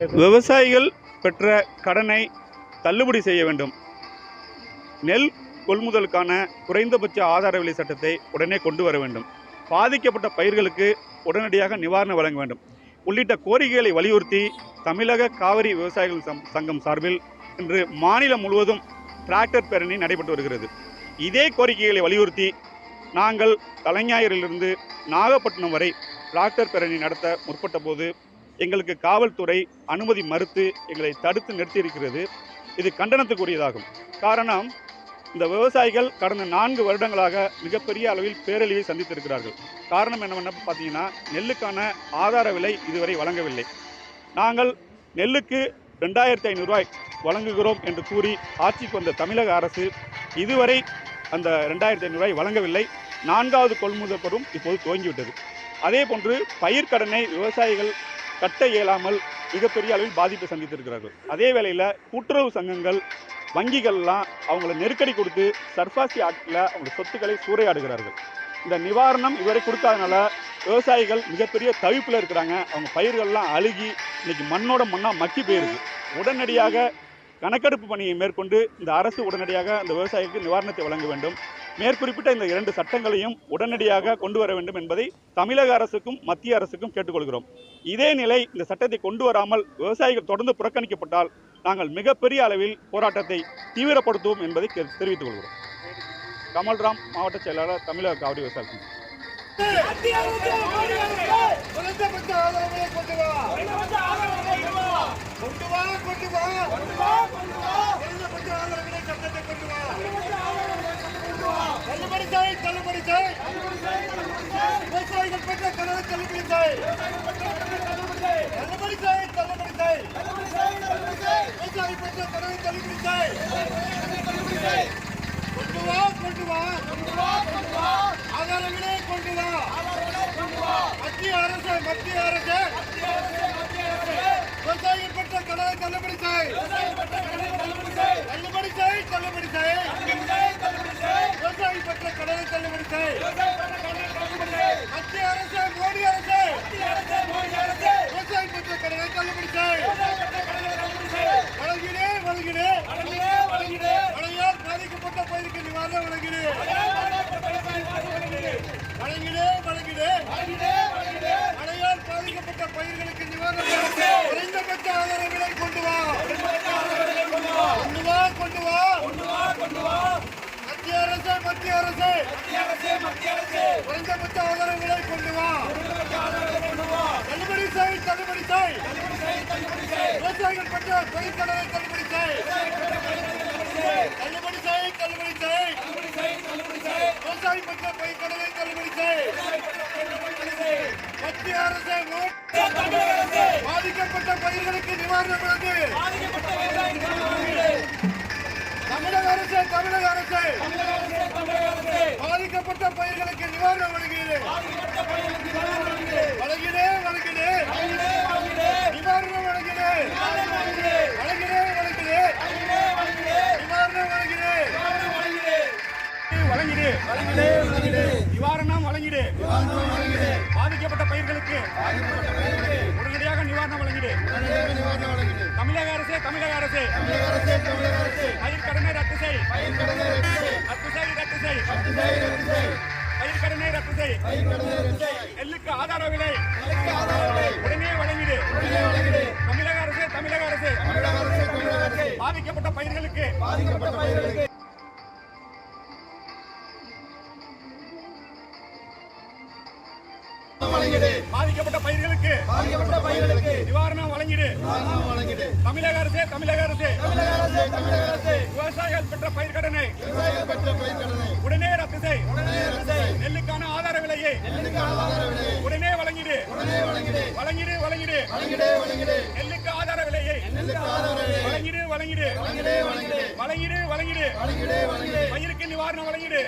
விவசாயிகள் பெற்ற கடனை தள்ளுபடி செய்ய வேண்டும். நெல் கொள்முதலுக்கான குறைந்தபட்ச ஆதார விலை சட்டத்தை உடனே கொண்டு வர வேண்டும். பாதிக்கப்பட்ட பயிர்களுக்கு உடனடியாக நிவாரணம் வழங்க வேண்டும். உள்ளிட்ட கோரிக்கைகளை வலியுறுத்தி தமிழக காவிரி விவசாயிகள் சங்கம் சார்பில் இன்று மாநிலம் முழுவதும் டிராக்டர் பேரணி நடைபெற்று வருகிறது. இதே கோரிக்கைகளை வலியுறுத்தி நாங்கள் தலைஞாயிறிலிருந்து நாகப்பட்டினம் வரை டிராக்டர் பேரணி நடத்த முற்பட்ட போது எங்களுக்கு காவல்துறை அனுமதி மறுத்து எங்களை தடுத்து நிறுத்தியிருக்கிறது. இது கண்டனத்துக்குரியதாகும். காரணம் இந்த விவசாயிகள் கடந்த நான்கு வருடங்களாக மிகப்பெரிய அளவில் பேரழிவை சந்தித்திருக்கிறார்கள். காரணம் என்னவென்ன பார்த்தீங்கன்னா நெல்லுக்கான ஆதார விலை இதுவரை வழங்கவில்லை. நாங்கள் நெல்லுக்கு ரெண்டாயிரத்தி ஐநூறுரூவாய் வழங்குகிறோம் என்று கூறி ஆட்சிக்கு வந்த தமிழக அரசு இதுவரை அந்த ரெண்டாயிரத்தி ஐநூறுரூவாய் வழங்கவில்லை. நான்காவது கொள்முதல் பருவம் இப்போது துவங்கிவிட்டது. அதே போன்று பயிர்க்கடனை விவசாயிகள் கட்ட இயலாமல் மிகப்பெரிய அளவில் பாதிப்பை சந்தித்திருக்கிறார்கள். அதே வேளையில் கூட்டுறவு சங்கங்கள் வங்கிகள்லாம் அவங்கள நெருக்கடி கொடுத்து சர்ஃபாசி ஆக்டில் அவங்க சொத்துக்களை சூறையாடுகிறார்கள். இந்த நிவாரணம் இதுவரை கொடுக்காதனால விவசாயிகள் மிகப்பெரிய தவிப்பில் இருக்கிறாங்க. அவங்க பயிர்கள்லாம் அழுகி இன்னைக்கு மண்ணோட மண்ணாக மக்கி போயிருக்கு. உடனடியாக கணக்கெடுப்பு பணியை மேற்கொண்டு இந்த அரசு உடனடியாக அந்த விவசாயிக்கு நிவாரணத்தை வழங்க வேண்டும். மேற்குறிப்பிட்ட இந்த இரண்டு சட்டங்களையும் உடனடியாக கொண்டு வர வேண்டும் என்பதை தமிழக அரசுக்கும் மத்திய அரசுக்கும் கேட்டுக்கொள்கிறோம். இதே நிலை இந்த சட்டத்தை கொண்டு வராமல் விவசாயிகள் தொடர்ந்து புறக்கணிக்கப்பட்டால் நாங்கள் மிகப்பெரிய அளவில் போராட்டத்தை தீவிரப்படுத்துவோம் என்பதை தெரிவித்துக் கொள்கிறோம். கமல்ராம் மாவட்ட செயலாளர் தமிழக காவிரி விவசாயம் கொண்டு வா கொண்டு வா கொண்டு வா குறைந்தபட்ச ஆதரவுகளை சட்டத்தை கொண்டு வா தள்ளுபடி செய் தள்ளுபடி செய் விவசாயிகள் பெற்ற கனவை தள்ளுபடி செய் தள்ளுபடி செய் தள்ளுபடி செய் விவசாயி பெற்ற கனவை தள்ளுபடி செய் கொண்டு வா கொண்டு வா. ஆதாரங்களே கொண்டு வா. மத்திய அரசு மத்திய அரசு. விவசாயிகள் பெற்ற கடனை தள்ளுபடி செய் தள்ளுபடி பாதிக்கப்பட்ட பயிருக்கு நிவாரணம் வழங்கினே. வழங்கினே வழங்கினே. மழையால் பாதிக்கப்பட்ட பயிர்களுக்கு நிவாரணம் குறைந்தபட்ச ஆதார விலை கொண்டு வா. கொண்டு வா கொண்டு வா. மத்திய அரசு மத்திய அரசு ஆதார விலை கொண்டு வா தள்ளுபடி செய் தள்ளுபடி செய் விவசாயிகள் பெற்ற பயிர்க்கடனை தள்ளுபடி செய் தள்ளுபடி செய் தள்ளுபடி செய் விவசாயி பெற்ற பயிர்க்கடனை தள்ளுபடி செய் மத்திய அரசு பாதிக்கப்பட்ட பயிர்களுக்கு நிவாரணம் வழங்கு. தமிழக அரசு தமிழக அரசு பாதிக்கப்பட்ட பயிர்களுக்கு நிவாரணம் வழங்குகிறது வழங்கினே வழங்கினே நிவாரணம் வழங்கினே வழங்கினே வழங்கினே நிவாரணம் வழங்கினே வழங்கினே வழங்கினே நிவாரணம் வழங்கிடு பாதிக்கப்பட்ட பயிர்களுக்கு உடனடியாக நிவாரணம் வழங்கிடு. தமிழக அரசு தமிழக அரசு. பயிர் கடனை ரத்து செய். ரத்து செய் ரத்து செய். பயிர் கடனை ரத்து செய். எல்லுக்கு ஆதார விலை. உடனே வழங்கிடு. தமிழக அரசு தமிழக அரசு. பாதிக்கப்பட்ட பயிர்களுக்கு பாதிக்கப்பட்ட பயிர்களுக்கு நிவாரணம் வழங்கிடு. தமிழக அரசு தமிழக அரசு. விவசாயிகள் பெற்ற பயிர் கடனை உடனே ரத்து செய். நெல்லுக்கான ஆதார விலையை உடனே வழங்கிடு. வழங்கிடு. வழங்கிடு நெல்லுக்கு ஆதார விலையை வழங்கிடு வழங்கிடு. வழங்கிடு வழங்கிடு. பயிருக்கு நிவாரணம் வழங்கிடு.